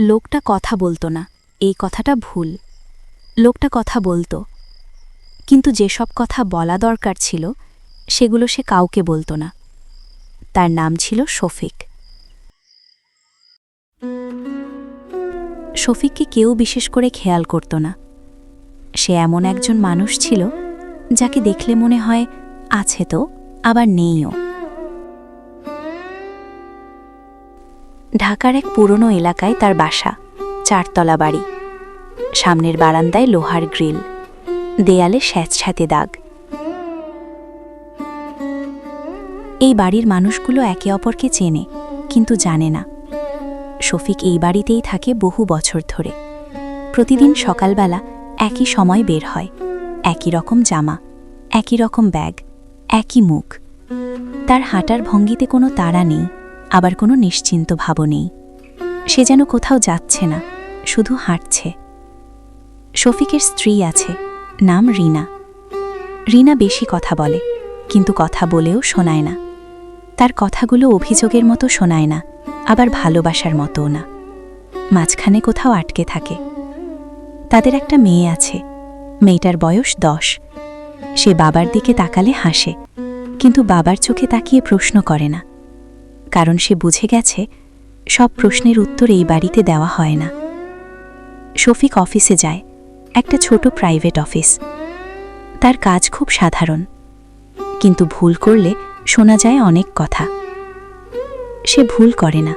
লোকটা কথা বলতো না, এই কথাটা ভুল। লোকটা কথা বলতো, কিন্তু যেসব কথা বলা দরকার ছিল, সেগুলো সে কাউকে বলতো না। তার নাম ছিল শফিক। শফিককে কেউ বিশেষ করে খেয়াল করত না। সে এমন একজন মানুষ ছিল, যাকে দেখলে মনে হয়, আছে তো, আবার নেইও। ঢাকার এক পুরনো এলাকায় তার বাসা, চারতলা বাড়ি। সামনের বারান্দায় লোহার গ্রিল, দেয়ালে স্যাঁতস্যাঁতে দাগ। এই বাড়ির মানুষগুলো একে অপরকে চেনে, কিন্তু জানে না। শফিক এই বাড়িতেই থাকে বহু বছর ধরে। প্রতিদিন সকালবেলা একই সময় বের হয়, একই রকম জামা, একই রকম ব্যাগ, একই মুখ। তার হাঁটার ভঙ্গিতে কোনো তাড়া নেই। আবার কোনো নিশ্চিন্ত ভাবও নেই। সে যেন কোথাও যাচ্ছে না, শুধু হাঁটছে। শফিকের স্ত্রী আছে, নাম রিনা। রিনা বেশি কথা বলে, কিন্তু কথা বলেও শোনায় না। তার কথাগুলো অভিযোগের মতো শোনায় না, আবার ভালোবাসার মতোও না। মাঝখানে কোথাও আটকে থাকে। তাদের একটা মেয়ে আছে, মেয়েটার বয়স দশ। সে বাবার দিকে তাকালে হাসে, কিন্তু বাবার চোখে তাকিয়ে প্রশ্ন করে না। কারণ সে বুঝে গেছে, সব প্রশ্নের উত্তর এই বাড়িতে দেওয়া হয় না। শফিক অফিসে যায়, একটা ছোট প্রাইভেট অফিস। তার কাজ খুব সাধারণ, কিন্তু ভুল করলে শোনা যায় অনেক কথা। সে ভুল করে না।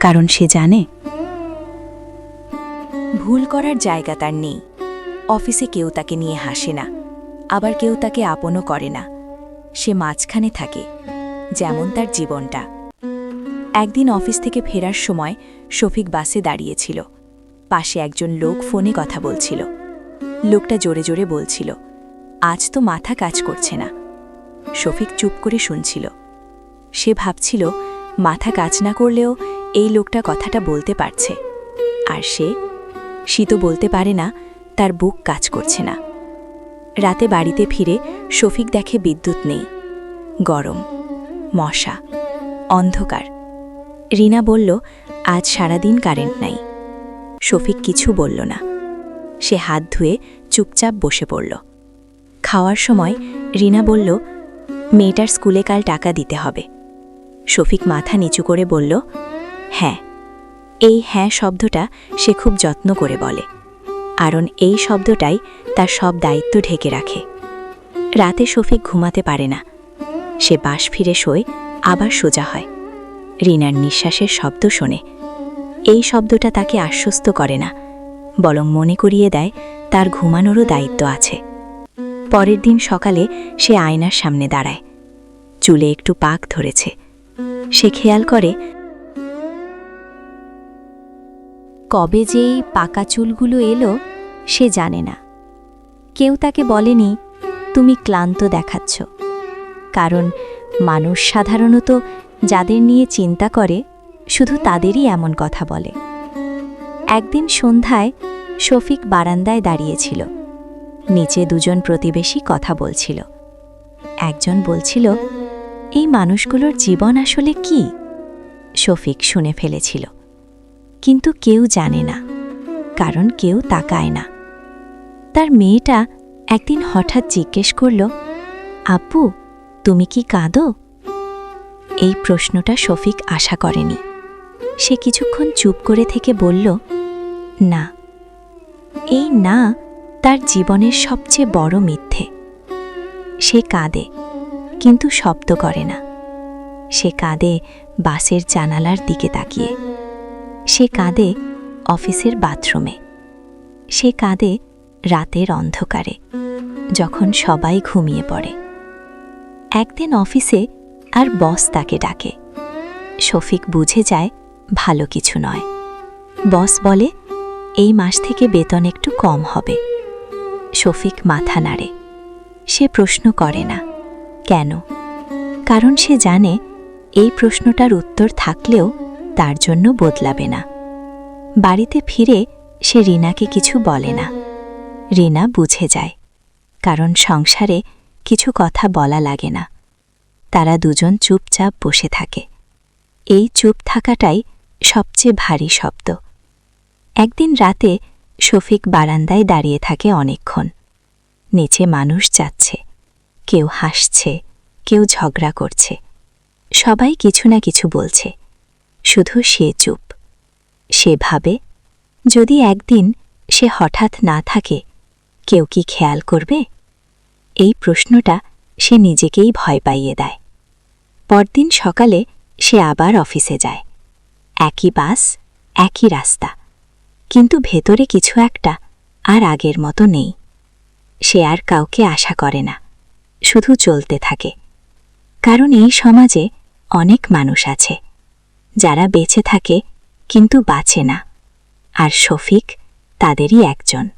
কারণ সে জানে, ভুল করার জায়গা তার নেই। অফিসে কেউ তাকে নিয়ে হাসে না, আবার কেউ তাকে আপনও করে না। সে মাঝখানে থাকে। যেমন তার জীবনটা। একদিন অফিস থেকে ফেরার সময় শফিক বাসে দাঁড়িয়েছিল। পাশে একজন লোক ফোনে কথা বলছিল। লোকটা জোরে জোরে বলছিল, আজ তো মাথা কাজ করছে না। শফিক চুপ করে শুনছিল। সে ভাবছিল, মাথা কাজ না করলেও এই লোকটা কথাটা বলতে পারছে। আর সে শীত বলতে পারে না, তার বুক কাজ করছে না। রাতে বাড়িতে ফিরে শফিক দেখে বিদ্যুৎ নেই। গরম। মশা, অন্ধকার। রিনা বলল, আজ সারাদিন কারেন্ট নাই। শফিক কিছু বলল না। সে হাত ধুয়ে চুপচাপ বসে পড়ল। খাওয়ার সময় রিনা বলল, মেয়েটার স্কুলে কাল টাকা দিতে হবে। শফিক মাথা নিচু করে বলল হ্যাঁ। এই হ্যাঁ শব্দটা সে খুব যত্ন করে বলে। কারণ এই শব্দটাই তার সব দায়িত্ব ঢেকে রাখে। রাতে শফিক ঘুমাতে পারে না। সে বাস ফিরে শোয়, আবার সোজা হয়। রিনার নিঃশ্বাসের শব্দ শোনে। এই শব্দটা তাকে আশ্বস্ত করে না, বরং মনে করিয়ে দেয় তার ঘুমানোরও দায়িত্ব আছে। পরের দিন সকালে সে আয়নার সামনে দাঁড়ায়। চুলে একটু পাক ধরেছে। সে খেয়াল করে, কবে যে এই পাকা চুলগুলো এলো, সে জানে না। কেউ তাকে বলেনি, তুমি ক্লান্ত দেখাচ্ছ। কারণ মানুষ সাধারণত যাদের নিয়ে চিন্তা করে, শুধু তাদেরই এমন কথা বলে। একদিন সন্ধ্যায় শফিক বারান্দায় দাঁড়িয়েছিল। নিচে দুজন প্রতিবেশী কথা বলছিল। একজন বলছিল, এই মানুষগুলোর জীবন আসলে কি? শফিক শুনে ফেলেছিল। কিন্তু কেউ জানে না, কারণ কেউ তাকায় না। তার মেয়েটা একদিন হঠাৎ জিজ্ঞেস করল আব্বু তুমি কি কাঁদো? এই প্রশ্নটা শফিক আশা করেনি। সে কিছুক্ষণ চুপ করে থেকে বলল, না, এই না তার জীবনের সবচেয়ে বড় মিথ্যে। সে কাঁদে, কিন্তু শব্দ করে না। সে কাঁদে বাসের জানালার দিকে তাকিয়ে। সে কাঁদে অফিসের বাথরুমে। সে কাঁদে রাতের অন্ধকারে, যখন সবাই ঘুমিয়ে পড়ে। একদিন অফিসে আর বস তাকে ডাকে। শফিক বুঝে যায় ভালো কিছু নয়। বস বলে, এই মাস থেকে বেতন একটু কম হবে। শফিক মাথা নাড়ে। সে প্রশ্ন করে না। কেন? কারণ সে জানে এই প্রশ্নটার উত্তর থাকলেও তার জন্য বদলাবে না। বাড়িতে ফিরে সে রিনাকে কিছু বলে না। রিনা বুঝে যায়, কারণ সংসারে কিছু কথা বলা লাগে না। তারা দুজন চুপচাপ বসে থাকে। এই চুপ থাকাটাই সবচেয়ে ভারী শব্দ। একদিন রাতে শফিক বারান্দায় দাঁড়িয়ে থাকে অনেকক্ষণ। নিচে মানুষ যাচ্ছে। কেউ হাসছে, কেউ ঝগড়া করছে। সবাই কিছু না কিছু বলছে। শুধু সে চুপ। সে ভাবে, যদি একদিন সে হঠাৎ না থাকে, কেউ কি খেয়াল করবে? এই প্রশ্নটা সে নিজেকেই ভয় পাইয়ে দেয়। পরদিন সকালে সে আবার অফিসে যায়। একই বাস, একই রাস্তা। কিন্তু ভেতরে কিছু একটা আর আগের মতো নেই। সে আর কাউকে আশা করে না, শুধু চলতে থাকে। কারণ এই সমাজে অনেক মানুষ আছে, যারা বেঁচে থাকে কিন্তু বাঁচে না। আর শফিক তাদেরই একজন।